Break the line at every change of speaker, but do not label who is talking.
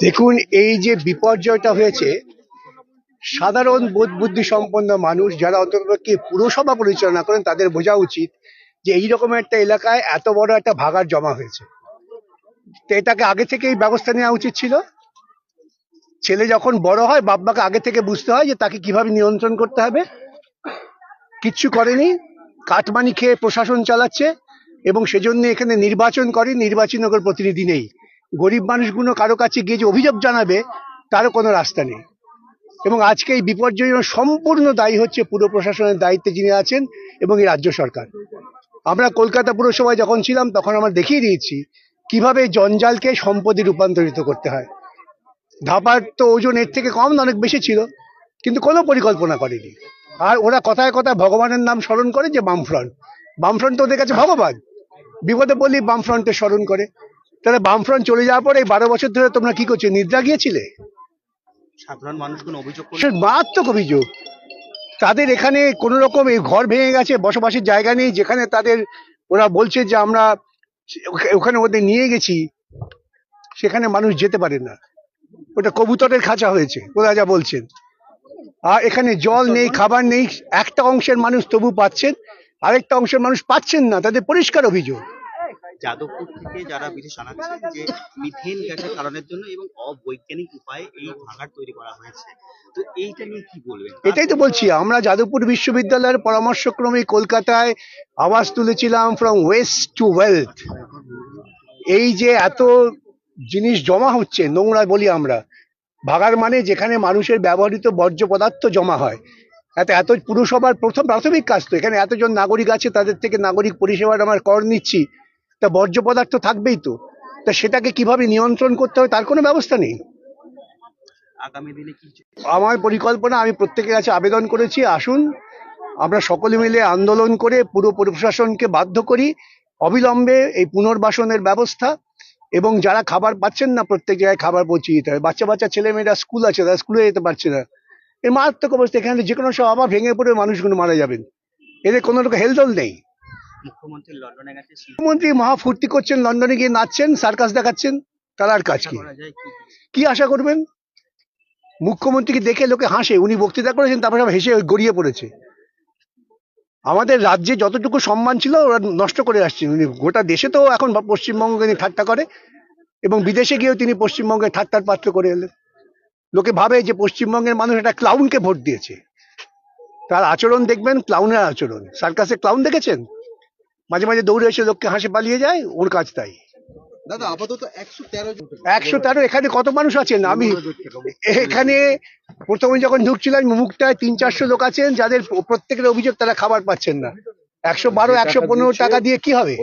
দেখুন, এই যে বিপর্যয়টা হয়েছে, সাধারণ বোধ বুদ্ধি সম্পন্ন মানুষ যারা অন্ততপক্ষে পুরসভা পরিচালনা করেন, তাদের বোঝা উচিত যে এই রকম একটা এলাকায় এত বড় একটা ভাগার জমা হয়েছে। তো এটাকে আগে থেকেই ব্যবস্থা নেওয়া উচিত ছিল? ছেলে যখন বড় হয় বাব্বাকে আগে থেকে বুঝতে হয় যে তাকে কীভাবে নিয়ন্ত্রণ করতে হবে। কিচ্ছু করেনি, কাটমানি খেয়ে প্রশাসন চালাচ্ছে এবং সেজন্য এখানে নির্বাচন করে নির্বাচন করে প্রতিনিধি নেই। গরিব মানুষগুলো কারও কাছে গিয়ে যে অভিযোগ জানাবে, তারও কোনো রাস্তা নেই। এবং আজকে এই বিপর্যয়ের জন্য সম্পূর্ণ দায়ী হচ্ছে পুর প্রশাসনের দায়িত্বে যিনি আছেন এবং এই রাজ্য সরকার। আমরা কলকাতা পুরসভায় যখন ছিলাম, তখন আমরা দেখিয়ে দিয়েছি কীভাবে জঞ্জালকে সম্পদে রূপান্তরিত করতে হয়। ধাপার তো ওজন এর থেকে কম অনেক বেশি ছিল, কিন্তু কোনো পরিকল্পনা করেনি। আর ওরা কথায় কথায় ভগবানের নাম স্মরণ করে যে বামফ্রন্ট। বামফ্রন্ট তো ওদের কাছে ভগবান। বিপদে পড়লেই বামফ্রন্টে স্মরণ করে। তাহলে বামফ্রন্ট চলে যাওয়ার পরে এই বারো বছর ধরে তোমরা কি করছ? নিদ্রা গিয়েছিলে?
সাধারণ মানুষগুলো অভিযোগ
মারাত্মক অভিযোগ। তাদের এখানে কোনো রকম এই ঘর ভেঙে গেছে বসবাসের জায়গা নেই যেখানে তাদের ওরা বলছে যে আমরা ওখা- ওখানে ওদের নিয়ে গেছি সেখানে মানুষ যেতে পারে না। ওটা কবুতরের খাঁচা হয়েছে ওরা যা বলছেন। আর এখানে জল নেই খাবার নেই একটা অংশের মানুষ তবু পাচ্ছেন আরেকটা অংশের মানুষ পাচ্ছেন না তাদের পরিষ্কার অভিযোগ।
যাদবপুর থেকে যারা বিশেষ জানাচ্ছেন যে মিথেন গ্যাসের কারণের জন্য এবং অবৈজ্ঞানিক উপায়ে এই ভাগাড় তৈরি করা হয়েছে। তো এইটা নিয়ে কি বলবেন?
এটাই তো বলছি, আমরা যাদবপুর বিশ্ববিদ্যালয়ের পরামর্শক্রমে কলকাতায় আওয়াজ তুলেছিলাম ফ্রম ওয়েস্ট টু ওয়েলথ এই যে এত জিনিস জমা হচ্ছে, নোংরা বলি আমরা, ভাগার মানে যেখানে মানুষের ব্যবহৃত বর্জ্য পদার্থ জমা হয়। এত এত পুরসভার প্রথম প্রাথমিক কাজ তো, এখানে এতজন নাগরিক আছে, তাদের থেকে নাগরিক পরিষেবার আমরা কর নিচ্ছি। তা বর্জ্য পদার্থ থাকবেই তো। তা সেটাকে কীভাবে নিয়ন্ত্রণ করতে হবে তার কোনো ব্যবস্থা নেই।
আগামী দিনে কি
আমার পরিকল্পনা আমি প্রত্যেকের কাছে আবেদন করেছি আসুন আমরা সকলে মিলে আন্দোলন করে পুরো প্রশাসনকে বাধ্য করি অবিলম্বে এই পুনর্বাসনের ব্যবস্থা এবং যারা খাবার পাচ্ছেন না প্রত্যেক জায়গায় খাবার পৌঁছে দিতে হবে। বাচ্চা বাচ্চা ছেলেমেয়েরা স্কুল আছে তারা স্কুলে যেতে পারছে না। এই মারাত্মক অবস্থা এখানে যে কোনো সব আবার ভেঙে পড়ে মানুষগুলো মারা যাবেন। এদের কোনো রকম হেলদোল নেই।
মুখ্যমন্ত্রী লন্ডনে গেছে
মুখ্যমন্ত্রী মহা ফুর্তি করছেন লন্ডনে গিয়ে নাচছেন সার্কাস দেখাচ্ছেন তার আর কাজ কি?
কি?
আশা করবেন? মুখ্যমন্ত্রীকে দেখে লোকে হাসে উনি বক্তৃতা করেছেন তারপরে সব হেসে গড়িয়ে পড়েছে। আমাদের রাজ্যে যতটুকু সম্মান ছিল ওরা নষ্ট করে আসছেন। উনি গোটা দেশে তো এখন পশ্চিমবঙ্গকে নিয়ে ঠাট্টা করে এবং বিদেশে গিয়েও তিনি পশ্চিমবঙ্গে ঠাট্টার পাত্র করে এলেন। লোকে ভাবে যে পশ্চিমবঙ্গের মানুষ একটা ক্লাউনকে ভোট দিয়েছে। তার আচরণ দেখবেন ক্লাউনের আচরণ। সার্কাসে ক্লাউন দেখেছেন? মাঝে মাঝে দৌড়ে এসে লোককে হাসে পালিয়ে যায় ওর কাজ তাই।
দাদা আপাতত একশো তেরো
একশো তেরো এখানে কত মানুষ আছেন? আমি এখানে প্রথমে যখন ঢুকছিলাম মুখটায় তিন চারশো লোক আছেন যাদের প্রত্যেকের অভিযোগ তারা খাবার পাচ্ছেন না। একশো বারো একশো পনেরো টাকা দিয়ে কি হবে?